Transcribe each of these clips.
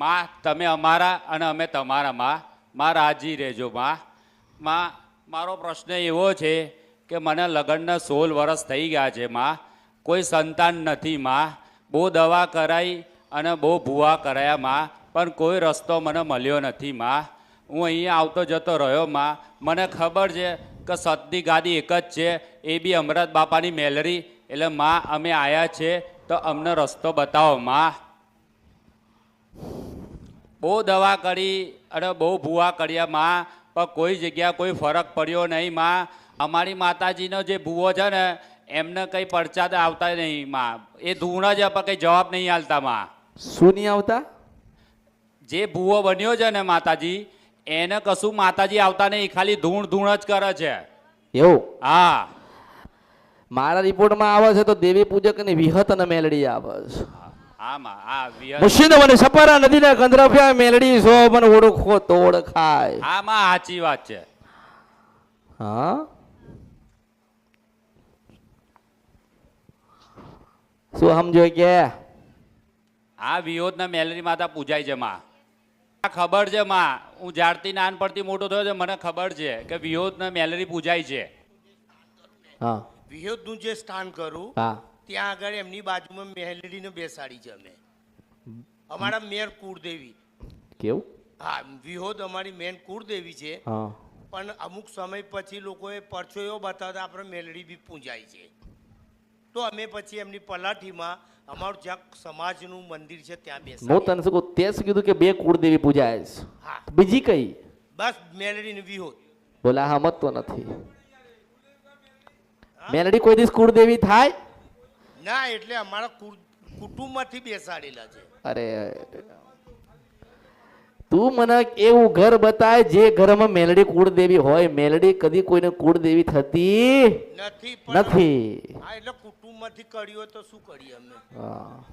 માં, તમે અમારા અને અમે તમારા માં. માં રાજી રહેજો, માં. માં, મારો પ્રશ્ન એવો છે કે મને લગ્નના સોળ વર્ષ થઈ ગયા છે, માં. કોઈ સંતાન નથી, માં. બહુ દવા કરાઈ અને બહુ ભૂવા કરાયા, માં. પણ કોઈ રસ્તો મને મળ્યો નથી, માં. હું અહીંયા આવતો જતો રહ્યો, માં. મને ખબર છે કે સતની ગાદી એક જ છે. એ બી અમરત બાપાની મેલરી. એટલે, માં, અમે આવ્યા છે તો અમને રસ્તો બતાવો, માં. બહુ દવા કરી અને બહુ ભૂવા કર્યા માં પણ કોઈ જગ્યા કોઈ ફરક પડ્યો નહીં માં. અમારી માતાજીનો જે ભૂવો છે ને એમને કંઈ પરચાદ આવતા નહીં માં. એ ધૂણ જ પણ કંઈ જવાબ નહીં આલતા માં. શું નહીં આવતા? જે ભૂવો બન્યો છે ને માતાજી એને કશું માતાજી આવતા નહીં ખાલી ધૂણ ધૂણ જ કરે છે. એવું? હા. મારા રિપોર્ટમાં આવે છે તો દેવી પૂજક અને વિહત અને મેલડી આવે છે. હા માં હા વિહત મને સપારા નદીના કંદરફ્યા મેલડી સો મને ઓળખો તો ઓળખાય આમાં સાચી વાત છે. હા? શું સમજો કે? આ વિયોદના મેલરી માતા પૂજાય છે માં. આ ખબર છે માં હું જ્યારથી નાનપણથી મોટો થયો છે મને ખબર છે કે વિયોદના મેલરી પૂજાય છે. હા. વિહોદનું જે સ્થાન કરું હા. ત્યાં આગળ એમની બાજુમાં મેલડીને બેસાડી છે અમે. અમારા મેર કુળદેવી. કેવું? હા વિહોદ અમારી મેન કુળદેવી છે. પણ અમુક સમય પછી લોકોએ પરચો એવો બતાવતા આપણે મેલડી બી પૂજાય છે. તો અમે પછી એમની પલાઠીમાં અમારું જ્યાં સમાજનું મંદિર છે ત્યાં હું તને શું તે શું કીધું કે બે કુળદેવી પૂજાય છે? હા. બીજી કઈ? બસ મેલડી ને વિહોદ. બોલા હમત તો નથી. મેલડી કોઈ દિવસ કુળદેવી થાય? ના એટલે અમારા કુટુંબમાંથી બેસાડેલા છે. અરે તું મને એવું ઘર બતાય જે ઘરમાં મેલડી કુળદેવી હોય. મેલડી કદી કોઈને કુળદેવી થતી નથી નથી. હા એટલે કુટુંબમાંથી કર્યું તો શું કરીએ અમે? હા.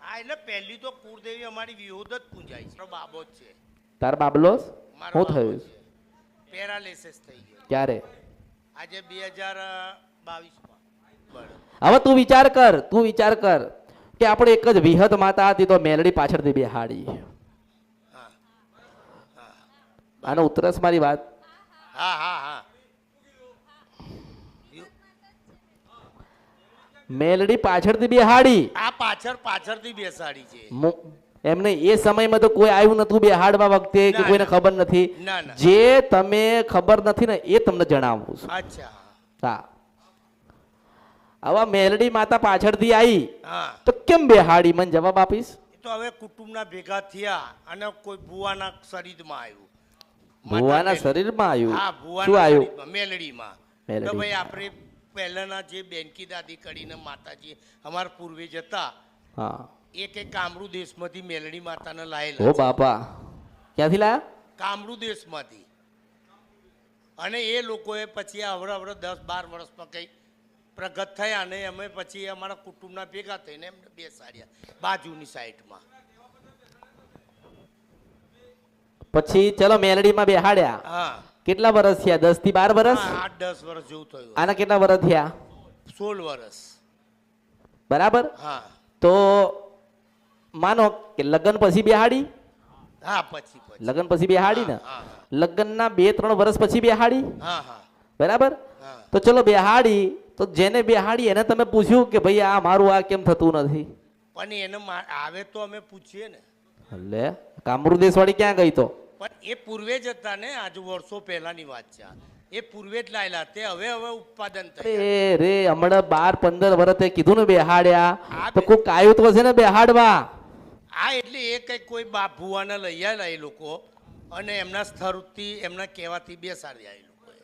હા એટલે પહેલી તો કુળદેવી અમારી વિહોદ જ પૂંજાય છે. બાબો છે. તાર મારો શું થયું? પેરાલિસિસ થઈ ગયો. ક્યારે? આજે બે હજાર બાવીસમાં. હવે તું વિચાર કર તું વિચાર કર કે આપણે એક જ વિહત માતા હતી તો મેલડી પાછળથી બેહાડી. આનો ઉતરસ મારી વાત? મેલડી પાછળથી બેહાડી. આ પાછળ પાછળથી બેસાડી છે. એમને એ સમયમાં તો કોઈ આવ્યું નતું બેહાડવા વખતે કે કોઈને ખબર નથી. જે તમે ખબર નથી ને એ તમને જણાવું છું. અચ્છા. હા. આવા મેલડી માતા પાછળથી આવી તો કેમ બેહાડી? મને જવાબ આપીશ. તો હવે કુટુંબના ભેગા થયા અને કોઈ ભુવાના શરીરમાં આવ્યું. ભુવાના શરીરમાં આવ્યું? હા શું ભુવાના આવ્યું? મેલડીમાં. તો ભાઈ આપણે પહેલાના જે બેનકી દાદી કરીને માતાજી અમારા પૂર્વે હતા હા. એ એક કામરૂ દેશમાંથી મેલડી માતાને લાયેલા ઓ બાપા. ક્યાંથી લાયા? કામરૂ દેશમાંથી. અને એ લોકોએ પછી આવડે આવડે દસ બાર વર્ષમાં કંઈક પ્રગટ થયા અને અમે પછી અમારા કુટુંબના ભેગા થઈને એમને બેસાડ્યા બાજુની સાઈડમાં. પછી ચલો મેલડીમાં બેહાડ્યા. હા. કેટલા વર્ષ થયા? દસથી બાર વર્ષ આઠ દસ વર્ષ જેવું થયું. આના કેટલા વર્ષ થયા? સોળ વર્ષ બરાબર? હા. તો માનો કે લગ્ન પછી બેહાડી? હા પછી લગ્ન પછી બેહાડી ને? લગ્નના બે ત્રણ વર્ષ પછી બેહાડી? હા હા. બરાબર? હા. તો ચલો બેહાડી. તો જેને બેહાડી એને તમે પૂછ્યું કે ભાઈ આ મારું આ કેમ થતું નથી? પણ એને આવે તો અમે પૂછીએ ને. એટલે કામરુદેશ વાળી ક્યાં ગઈ તો? પણ એ પૂર્વે જ હતા ને આજે વર્ષો પહેલાની વાત છે. એ પૂર્વે જ લાયેલા તે હવે હવે ઉત્પાદન થાય એ રે હમણાં બાર પંદર વર્ષે કીધું ને બેહાડ્યા. તો કોઈ કાયું તો હશે ને બેહાડવા? આ એટલે એ કઈ કોઈ બાપ ભુવાને લઈ આવેલા એ લોકો. અને એમના સ્થળથી એમના કહેવાથી બેસાડ્યા એ લોકોએ.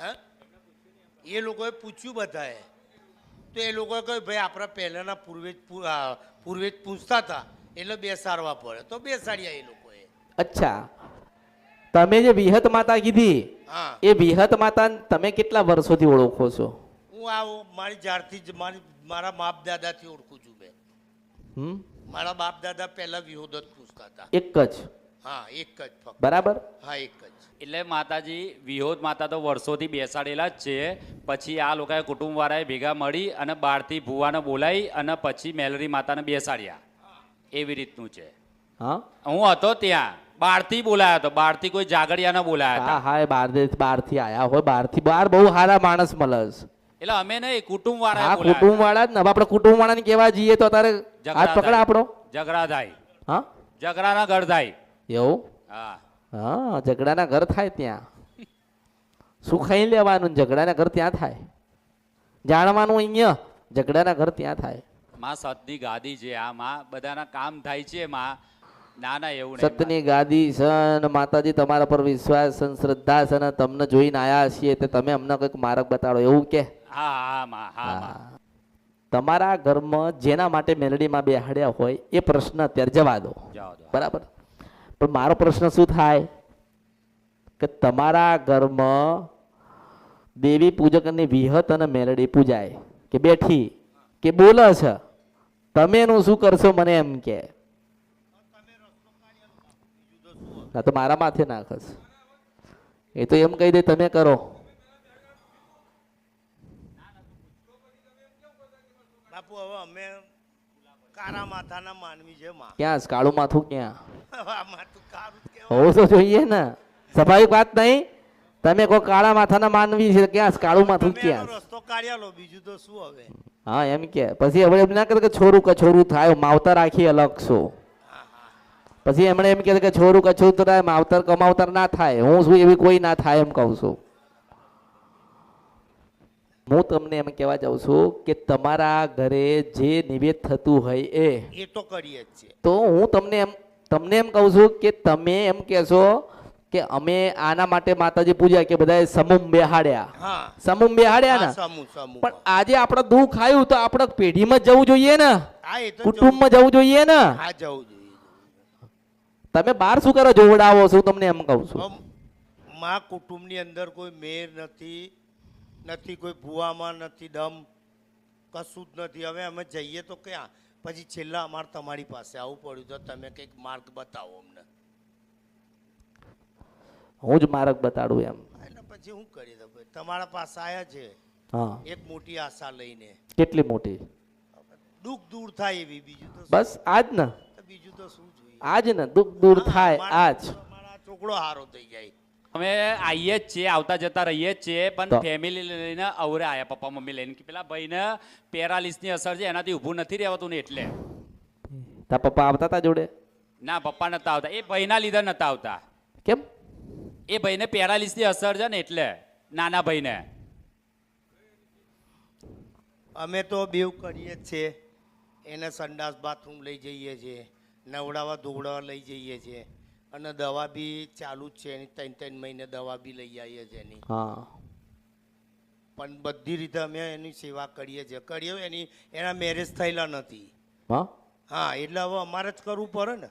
હા? એ લોકોએ પૂછ્યું બધાએ. તો એ લોકોએ કહ્યું ભાઈ આપણા પહેલાંના પૂર્વેજ પૂર્વેજ પૂછતા હતા એટલે બેસાડવા પડે. તો બેસાડ્યા એ લોકોએ. અચ્છા. તમે જે વિહત માતા કીધી હા. એ વિહત માતા તમે કેટલા વર્ષોથી ઓળખો છો? હું આ મારી જાળથી જ મારી મારા બાપ દાદાથી ઓળખું છું મેં મારા બાપ દાદા પહેલા વિહોદ જ પૂછતા હતા એક જ. હા એક જ બરાબર? હા એક જ. એટલે માતાજી વિહોદ માતા તો વર્ષોથી બેસાડેલા જ છે. પછી આ લોકોએ કુટુંબવાળાએ ભેગા મળી અને બહારથી ભુવાને બોલાવી અને પછી મેલરી માતાને બેસાડ્યા. એવી રીતનું છે. હા? હું હતો ત્યાં. બહારથી બોલાયો હતો. બહારથી કોઈ જાગડિયાના બોલાયા હા હતા. હા એ બહાર બહારથી આયા હોય બહારથી. બહાર બહુ સારા માણસ મળે છે એટલે અમે નહીં કુટુંબ વાળા હા કુટુંબ વાળા જ ને. આપણે કુટુંબ વાળાને કેવા જઈએ તો તારે હાથ પકડા આપણો. ઝઘડા થાય હા? ઝઘડાના ઘર થાય. એવું? હા. હા ઝઘડાના ઘર થાય ત્યાં. શું ખાઈ લેવાનું? ઝઘડાના ઘર ત્યાં થાય. જાણવાનું અહીંયા ઝઘડાના ઘર ત્યાં થાય. માં સતની ગાદી છે આ માં બધાના કામ થાય છે માં. ના ના એવું સતની ગાદી અને માતાજી તમારા પર વિશ્વાસ સન અને શ્રદ્ધા અને તમને જોઈને આયા છીએ તે તમે અમને કંઈક માર્ગ બતાડો એવું કે? હા હા માં હા તમારા ઘરમાં જેના માટે મેલડીમાં બેહાડ્યા હોય એ પ્રશ્ન અત્યારે જવા દો. બરાબર? પણ મારો પ્રશ્ન શું થાય? કે તમારા ઘરમાં દેવી પૂજકની વિહત અને મેલડી પૂજાય કે બેઠી કે બોલે છે? તમે એનું શું કરશો મને એમ કે. ના તો મારા માથે નાખસ એ તો એમ કહી દે તમે કરો. બાપુ હવે અમે કારા માથાના માનવી છે ક્યાં કાળું માથું ક્યાં? હવે તો જોઈએ ને. સ્વાભાવિક વાત નહીં. તમે કોઈ કાળા માથાના માનવી છે ક્યાં? કાળું માથું ક્યાં? રસ્તો કાઢ્યા બીજું તો શું હવે? હા એમ કે. પછી હવે એમ ના કરે કે છોરું કછોરું થાય માવતર આખી અલગ શું પછી એમણે એમ કહે કે છોરું કછોરું થાય માવતર કમાવતર ના થાય. હું શું એવી કોઈ ના થાય એમ કહું છું. હું તમને એમ કહેવા જાઉં છું કે તમારા ઘરે જે નિવેદ થતું હોય એ એ તો કરીએ જ છે તો હું તમને એમ તમને એમ કહું છું કે તમે એમ કહેશો કે અમે આના માટે માતાજી પૂજા કે બધા સમૂહ બેહાડ્યા. હા. સમૂહ બેહાડ્યા ને? પણ આજે આપણે દુઃખ આવ્યું તો આપણે પેઢીમાં જવું જોઈએ ને? કુટુંબમાં જવું જોઈએ ને? હા જવું જોઈએ. તમે બહાર શું કરો જોવડાવો છો તમને એમ કહું છું. મા માં કુટુંબની અંદર કોઈ મેર નથી નથી કોઈ ભુવામાં નથી દમ કશું જ નથી. હવે અમે જઈએ તો ક્યાં? પછી છેલ્લા અમારે તમારી પાસે આવવું પડ્યું તો તમે કંઈક માર્ગ બતાવો અમને. હું જ માર્ગ બતાડું એમ. એટલે પછી હું કરી દઉં? તમારા પાસે આવ્યા છે. હા. એક મોટી આશા લઈને. કેટલી મોટી? દુઃખ દૂર થાય એવી બીજું તો બસ આજ ને. બીજું તો શું જોઈએ? આજ ને દુઃખ દૂર થાય આજ. મારા છોકરો હારો થઈ જાય. અમે આવીએ જ છીએ આવતા જતા રહીએ જ છીએ પણ ફેમિલી લઈને અવરે આવ્યા પપ્પા મમ્મી લઈને. કે પેલા ભાઈને પેરાલિસની અસર છે એનાથી ઊભું નથી રહેવાતું ને એટલે. તા પપ્પા આવતા હતા જોડે? ના પપ્પા નતા આવતા. એ ભાઈના લીધે નતા આવતા. કેમ? એ ભાઈને પેરાલિસની અસર છે ને એટલે નાના ભાઈને. અમે તો બેવ કરીએ જ છીએ. એને સંડાસ બાથરૂમ લઈ જઈએ છીએ. નવડાવવા ધોવડાવા લઈ જઈએ છીએ. અને દવા બી ચાલુ જ છે એની ત્રણ ત્રણ મહિને દવા બી લઈ આવીએ છીએ એની. હા. પણ બધી રીતે અમે એની સેવા કરીએ છીએ. કરીએ એની એના મેરેજ થયેલા નથી. હા? હા એટલે હવે અમારે જ કરવું પડે ને.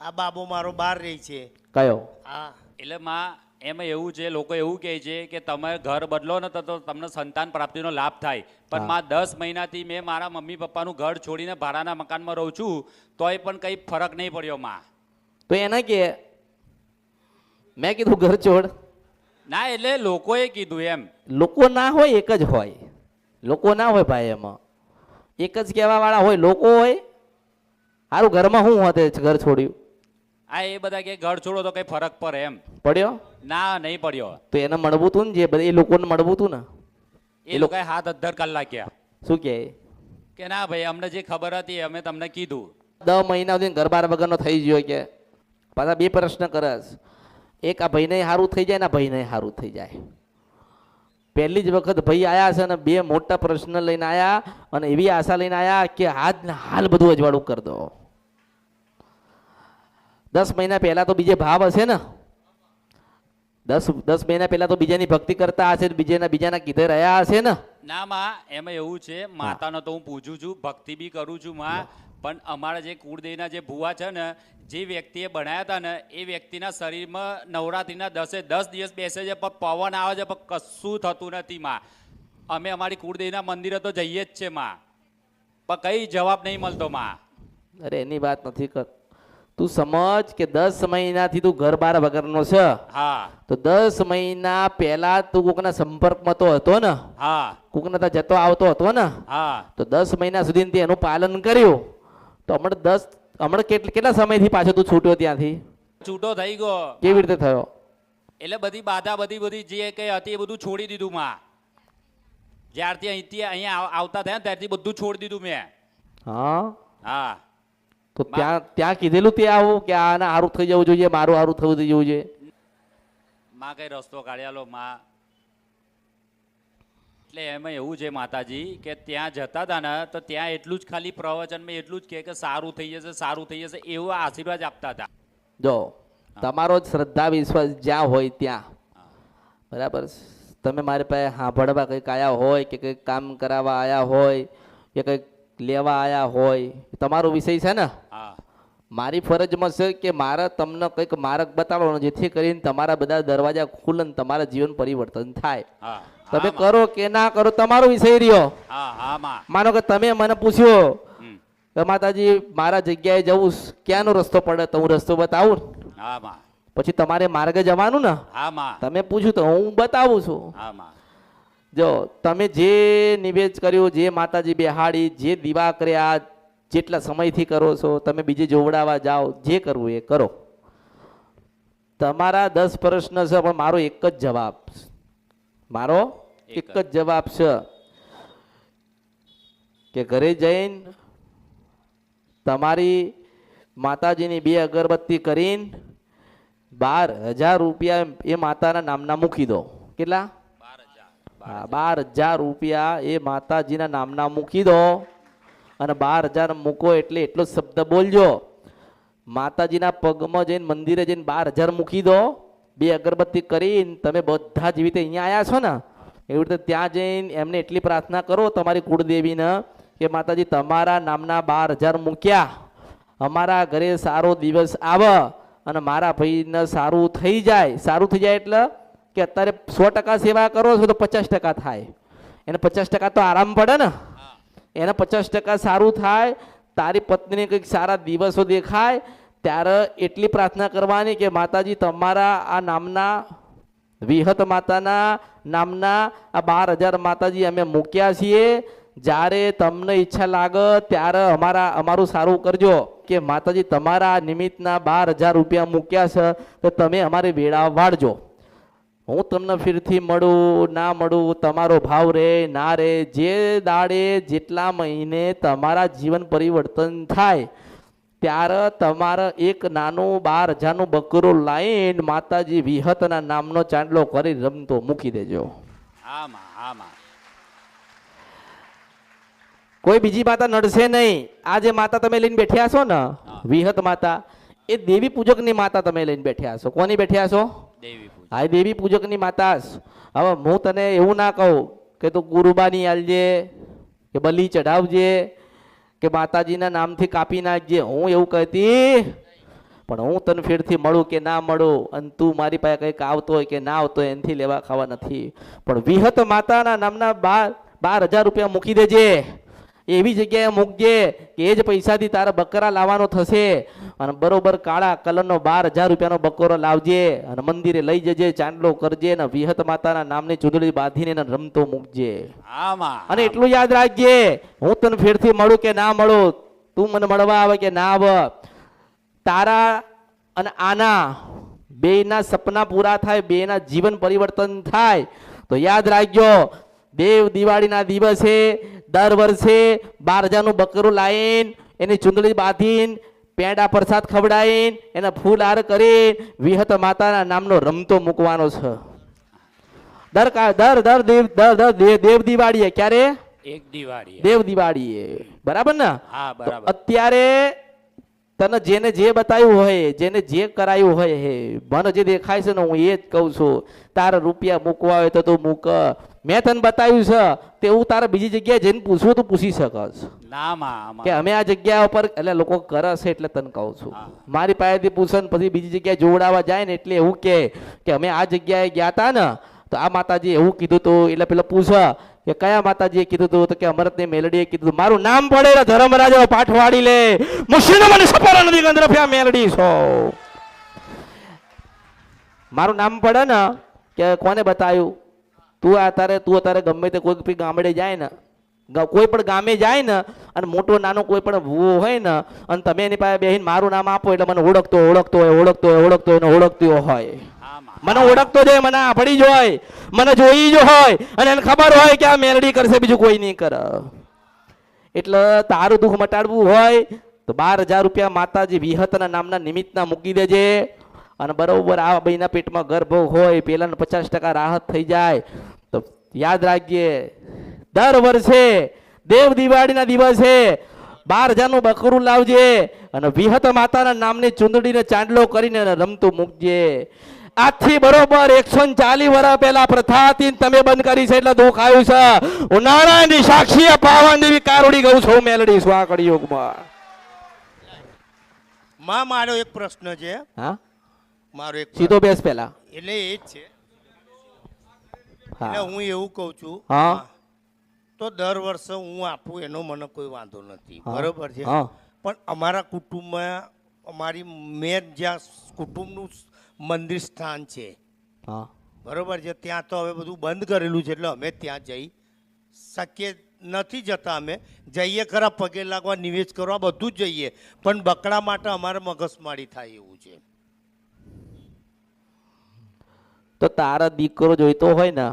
આ બાબો મારો બહાર રહી છે. કયો? હા. એટલે માં એમાં એવું છે લોકો એવું કહે છે કે તમે ઘર બદલો ને તો તમને સંતાન પ્રાપ્તિનો લાભ થાય. પણ. માં દસ મહિનાથી મેં મારા મમ્મી પપ્પાનું ઘર છોડીને ભાડાના મકાનમાં રહું છું તોય પણ કંઈ ફરક નહીં પડ્યો માં. તો એને કે મેં કીધું ઘર છોડ. ના એટલે લોકોએ કીધું એમ. લોકો ના હોય એક જ હોય. લોકો ના હોય ભાઈ એમાં. એક જ કહેવા વાળા હોય લોકો હોય. સારું ઘરમાં શું હોતે ઘર છોડ્યું. આ એ બધા કે ઘર છોડો તો કંઈ ફરક પડે એમ. પડ્યો? ના નહીં પડ્યો. તો એને મળવું તું ને જે એ લોકોને મળવું તું ને? એ લોકોએ હાથ અધર કલાક ક્યાં શું કે? કે ના ભાઈ અમને જે ખબર હતી અમે તમને કીધું. દસ મહિના સુધી ઘર બાર વગરનો થઈ ગયો કે પાછા બે પ્રશ્ન કરસ. એક આ ભાઈને સારું થઈ જાય ને આ ભાઈને સારું થઈ જાય. પહેલી જ વખત ભાઈ આવ્યા છે અને બે મોટા પ્રશ્ન લઈને આવ્યા અને એવી આશા લઈને આવ્યા કે હાથ હાલ બધું અજવાળું કરી દો. દસ મહિના પહેલાં તો બીજે ભાવ હશે ને. દસ દસ મહિના પહેલા તો બીજાની ભક્તિ કરતા હશે બીજાના બીજાના કીધે રહ્યા હશે ને. ના માં એમાં એવું છે માતાનો તો હું પૂછું છું ભક્તિ બી કરું છું માં. પણ અમારા જે કુળદેવીના જે ભુવા છે ને જે વ્યક્તિએ બનાવ્યા હતા ને એ વ્યક્તિના શરીરમાં નવરાત્રિના દસે દસ દિવસ બેસે છે પણ પવન આવે છે પણ કશું થતું નથી માં. અમે અમારી કુળદેવીના મંદિરે તો જઈએ જ છે માં. પણ કઈ જવાબ નહીં મળતો માં. અરે એની વાત નથી કર તું સમજ કે દસ મહિનાથી તું ઘર બાર વગરનો છે? હા. તો દસ મહિના પહેલા તું કોકના સંપર્કમાં તો હતો ને? હા. કોકના જતો આવતો હતો ને? હા. તો દસ મહિના સુધી એનું પાલન કર્યું. તો હમણાં દસ હમણાં કેટલા કેટલા સમયથી પાછો તું છૂટ્યો ત્યાંથી? છૂટો થઈ ગયો. કેવી રીતે થયો? એટલે બધી બાધા બધી બધી જે કંઈ હતી એ બધું છોડી દીધું માં. જ્યારથી અહીંથી અહીંયા આવ- આવતા થયા ત્યારથી બધું છોડી દીધું મેં. હા? હા. તો ત્યાં ત્યાં કીધેલું તે આવું કે આના સારું થઈ જવું જોઈએ મારું સારું થવું થઈ જવું જોઈએ? માં કઈ રસ્તો કાઢ્યાલો માં. એટલે એમાં એવું છે માતાજી કે ત્યાં જતા હતા ને તો ત્યાં એટલું જ ખાલી પ્રવચનમાં એટલું જ કે સારું થઈ જશે સારું થઈ જશે એવો આશીર્વાદ આપતા હતા જો તમારો જ શ્રદ્ધા વિશ્વાસ જ્યાં હોય ત્યાં. બરાબર? તમે મારી પાસે સાંભળવા કંઈક આવ્યા હોય કે કંઈક કામ કરાવવા આવ્યા હોય કે કંઈક લેવા આવ્યા હોય તમારો વિષય છે ને? હા. મારી ફરજમાં છે કે મારે તમને કંઈક માર્ગ બતાવવાનો જેથી કરીને તમારા બધા દરવાજા ખુલે ને તમારા જીવન પરિવર્તન થાય. હા. તમે કરો કે ના કરો તમારો વિષય રહ્યો. માનો કે તમે મને પૂછ્યો કે માતાજી મારા જગ્યાએ જવું ક્યાંનો રસ્તો પડે? તો હું રસ્તો બતાવું. પછી તમારે માર્ગે જવાનું ને? તમે પૂછ્યું તો હું બતાવું છું. જો તમે જે નિવેદ કર્યું જે માતાજી બેહાડી જે દીવા કર્યા જેટલા સમયથી કરો છો તમે બીજે જોવડાવા જાઓ જે કરવું એ કરો. તમારા દસ પ્રશ્ન છે પણ મારો એક જ જવાબ. છે. મારો એક જ જવાબ છે કે ઘરે જઈને તમારી માતાજીની બે અગરબત્તી કરીને બાર હજાર રૂપિયા એ માતાના નામના મૂકી દો. કેટલા? બાર હજાર. બાર હજાર રૂપિયા એ માતાજીના નામના મૂકી દો અને બાર હજાર મૂકો એટલે એટલો શબ્દ બોલજો. માતાજીના પગમાં જઈને મંદિરે જઈને બાર હજાર મૂકી દો. બે અગરબત્તી કરીને તમે બધા જ રીતે અહીંયા આવ્યા છો ને એવી રીતે ત્યાં જઈને એમને એટલી પ્રાર્થના કરો તમારી કુળદેવીને કે માતાજી તમારા નામના બાર હજાર મૂક્યા. અમારા ઘરે સારો દિવસ આવે અને મારા ભાઈને સારું થઈ જાય. સારું થઈ જાય એટલે કે અત્યારે સો ટકા સેવા કરો છો તો પચાસ ટકા થાય. એને પચાસ ટકા તો આરામ પડે ને. એને પચાસ ટકા સારું થાય. તારી પત્નીને કંઈક સારા દિવસો દેખાય. ત્યારે એટલી પ્રાર્થના કરવાની કે માતાજી, તમારા આ નામના વિહત માતાના નામના આ બાર હજાર માતાજી અમે મૂક્યા છીએ. જ્યારે તમને ઈચ્છા લાગે ત્યારે અમારા, અમારું સારું કરજો કે માતાજી, તમારા નિમિત્તના બાર હજાર રૂપિયા મૂક્યા છે, તો તમે અમારે વેળા વાળજો. હું તમને ફીરથી મળું, ના મળું, તમારો ભાવ રે, ના રે, જે દાડે, જેટલા મહિને તમારા જીવન પરિવર્તન થાય ત્યારે તમારે એક નાનું બાર હજારનું બકરું લાઈન માતાજી વિહતના નામનો ચાંદલો કરી રમતો મૂકી દેજો. હા કોઈ બીજી માતા નડશે નહીં. આ જે માતા તમે લઈને બેઠ્યા છો ને વિહત માતા એ દેવી પૂજકની માતા તમે લઈને બેઠ્યા છો. કોની બેઠ્યા છો? આ દેવી પૂજકની માતા હવે હું તને એવું ના કહું કે તું ગુરુબાની આલજે કે બલી ચઢાવજે કે માતાજીના નામથી કાપી નાખજે. હું એવું કહેતી પણ હું તને ફેરથી મળું કે ના મળું? અને તું મારી પાસે કંઈક આવતો હોય કે ના આવતો હોય, એનાથી લેવા ખાવા નથી. પણ વિહત માતાના નામના બાર બાર હજાર રૂપિયા મૂકી દેજે. એવી જગ્યાએ મૂકજે કે એ જ પૈસાથી તારા બકરા લાવવાનો થશે. અને બરોબર કાળા કલરનો બાર હજાર રૂપિયાનો બકરો લાવજે અને મંદિરે લઈ જજે ચાંદલો કરજે અને વિહત માતાના નામની ચૂંદડી બાંધીને એને રમતો મૂકજે. અને એટલું યાદ રાખજે હું તને ફેરથી મળું કે ના મળું તું મને મળવા આવે કે ના આવે. તારા અને આના બેના સપના પૂરા થાય બેના જીવન પરિવર્તન થાય. તો યાદ રાખજો દેવ દિવાળીના દિવસે દર વર્ષે બાર હજારનું બકરું લાવીને એની ચૂંદડી બાંધીને પેંડા પ્રસાદ ખવડાવીને એના ફૂલ હાર કરી વિહત માતાના નામનો રમતો મૂકવાનો છે. દર દર દર દેવ દર દર દેવ દેવ દિવાળીએ ક્યારે? એક દિવાળી દેવ દિવાળીએ. બરાબર ને? હા બરાબર. અત્યારે તને જેને જે બતાવ્યું હોય જેને જે કરાયું હોય હે મને જે દેખાય છે ને હું એ જ કહું છું. તારે રૂપિયા મૂકવા હોય તો તું મૂક. મેં તને બતાવ્યું છે તે હું તારે બીજી જગ્યાએ જઈને પૂછવું તો પૂછી શકશ. ના માં કે અમે આ જગ્યા ઉપર એટલે લોકો કરે છે એટલે તને કહું છું. મારી પાસેથી પૂછે ને પછી બીજી જગ્યાએ જોવડાવવા જાય ને એટલે એવું કે કે અમે આ જગ્યાએ ગયા હતા ને તો આ માતાજી એવું કીધું તું એટલે પેલા પૂછે કે કયા માતાજીએ કીધું તું તો કે અમરતની મેલડીએ કીધું. મારું નામ પડે ધર્મરાજો પાઠવાડી લે. મુશીનો મને સપરા નથી ગંદ્રફ્યા મેલડી છો. મારું નામ પડે ને કે કોને બતાવ્યું? તું અત્યારે તું અત્યારે ગમે તે કોઈ ગામડે જાય ને કોઈ પણ ગામે જાય ને, અને મોટો નાનો કોઈ પણ ભૂવો હોય ને, અને તમે એની પાસે બેહીને મારું નામ આપો એટલે મને ઓળખતો ઓળખતો હોય ઓળખતો હોય ઓળખતો હોય ઓળખતો હોય. મને ઓળખતો જાય મને આભડી જ હોય, મને જોઈ જ હોય, અને એને ખબર હોય કે આ મેલડી કરશે, બીજું કોઈ નહીં કરે. એટલે તારું દુઃખ મટાડવું હોય, તો બાર હજાર રૂપિયા માતાજી વિહતના નામના નિમિત્તના મૂકી દેજે. અને બરોબર આ ભાઈના પેટમાં ગર્ભ હોય, પેલાને પચાસ ટકા રાહત થઈ જાય. યાદ રાખજે દર વર્ષે દેવ દિવાળીના દિવસે બાર હજારનું બકરું લાવજે અને વિહત માતાના નામની ચૂંદડીને ચાંદલો કરીને રમતું મૂકજે. આજથી બરોબર એકસો ચાલીસ વર્ષ પહેલા પ્રથા હતી તમે બંધ કરી છે એટલે દુઃખ આવ્યું છે. ઉનાળાની સાક્ષી પાવન દેવી કારોડી ગઉ છું મેલડી સ્વા કળિયુગમાં. માં મારો એક પ્રશ્ન છે. હા? મારો એક સીધો બેસ પહેલા. એટલે એ જ છે. એટલે હું એવું કહું છું હા. તો દર વર્ષે હું આપું એનો મને કોઈ વાંધો નથી. બરોબર છે? પણ અમારા કુટુંબમાં અમારી મેં જ્યાં કુટુંબનું મંદિર સ્થાન છે. બરોબર છે? ત્યાં તો હવે બધું બંધ કરેલું છે એટલે અમે ત્યાં જઈ શકીએ નથી જતા અમે. જઈએ ખરા પગે લાગવા નિવેશ કરવા બધું જ જઈએ. પણ બકડા માટે અમારે મગજમારી થાય એવું છે. તો તારા દીકરો જોઈતો હોય ને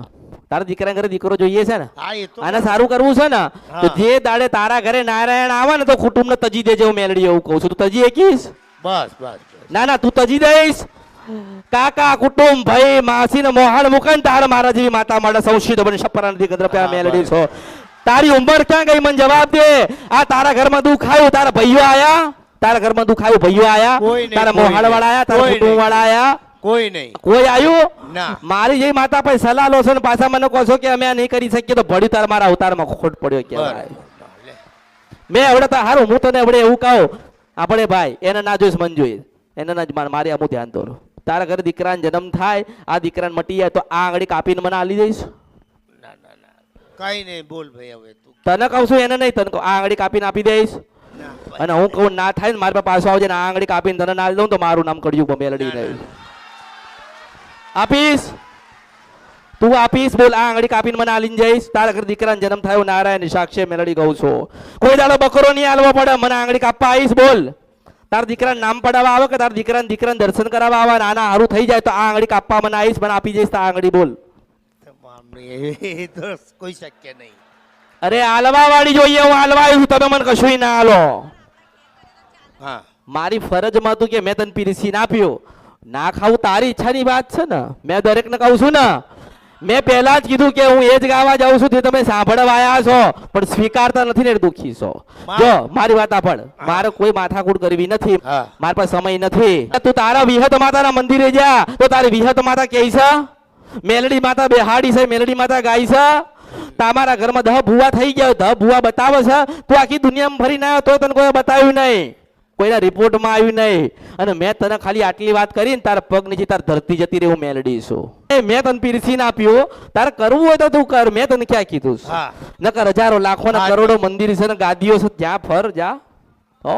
તારા દીકરા ઘરે દીકરો જોઈએ છે ને? તો આને સારું કરવું છે ને? તો જે દાડે તારા ઘરે નારાયણ આવે ને તો કુટુંબને તજી દેજે હું મેલડી એવું કહું છું. તું તજી એકીશ બસ બસ. ના ના તું તજી દઈશ. કાકા કુટુંબ ભાઈ માસી ને મોહાણ ને તારા મારા જેવી માતા માટે સૌશી બને છપ્પરા નથી ગદ્રપ્યા મેલડી છો. તારી ઉંમર ક્યાં ગઈ મને જવાબ દે. આ તારા ઘરમાં દુઃખ આવ્યું તારા ભાઈઓ આયા? તારા ઘરમાં દુઃખ આવ્યું ભાઈઓ આયા? તારા મોહાળ વાળા આયા તારા કુટુંબ વાળા આયા? કોઈ નહીં. કોઈ આવ્યું ના. મારી જે માતા પાસે સલાહ લો છો ને પાછા મને કહો છો કે અમે આ નહીં કરી શકીએ તો ભળ્યું તાર મારા અવતારમાં ખોટ પડ્યો કે મેં હવે તો હારું હું તને હવે એવું કહું. આપણે ભાઈ એને ના જોઈશ મન જોઈશ એને ના જ મારે અમુક ધ્યાન દોરો. તારા ઘરે દીકરાને જન્મ થાય આ દીકરાને મટી જાય તો આ આંગળી કાપીને મને આલી દઈશ. ના ના ના. કઈ નહીં બોલ ભાઈ હવે તું. તને કહું છું એને નહીં તને આ આંગળી કાપીને આપી દઈશ. અને હું કહું ના થાય ને મારી પાસે પાછો આવજે ને આ આંગળી કાપીને તને ના દઉં તો મારું નામ કડિયું મેલડી નહીં આપીશ તું આપીશ બોલ આ આંગળી કાપીને મને આલીને જઈશ તારા ઘર દીકરા જન્મ થયો નારાયણ સાક્ષી મેલડી ગઉ છું કોઈ દાડો બકરો નહીં આલવો પડે મને આંગળી કાપવા આવીશ બોલ તારા દીકરાને નામ પડાવવા આવે કે તારા દીકરાને દીકરાને દર્શન કરાવવા આવે નાના હારું થઈ જાય તો આ આંગળી કાપવા મને આવીશ મને આપી જઈશ તો આ આંગળી બોલ કોઈ શક્ય નહીં અરે આલવા વાળી જોઈએ હું આલવા આવ્યું તમે મને કશું ના આલો હા મારી ફરજમાં હતું કે મેં તને પીરસીને આપ્યો ના ખાવું તારી ઈચ્છાની વાત છે ને? મેં દરેકને કહું છું ને મેં પહેલા જ કીધું કે હું એ જ ગાવા જાઉં છું તે તમે સાંભળવા આવ્યા છો પણ સ્વીકારતા નથી ને દુખી છો. જો મારી વાત સાંભળ મારે કોઈ માથાકૂટ કરવી નથી. મારા પાસે સમય નથી. તું તારા વિહત માતાના મંદિરે જા. તો તારી વિહત માતા કે છે? મેલડી માતા બેહાડી છે મેલડી માતા ગાય છે. તમારા ઘરમાં દહ ભૂવા થઈ ગયા દહ ભૂવા બતાવે છે. તું આખી દુનિયામાં ફરીને આવ્યો તો તને કોઈ બતાવ્યું નહીં. કોઈના રિપોર્ટમાં આવ્યું નહીં. અને મેં તને ખાલી આટલી વાત કરી ને તારા પગ નીચે તાર ધરતી જતી રહે હું મેલડી છું. એ મેં તને પીરસીને આપ્યો તારે કરવું હોય તો તું કર. મેં તને ક્યાં કીધું હા. નકર હજારો લાખો ને. કરોડો મંદિર છે ને ગાદીઓ છે જ્યાં ફર જા. હો.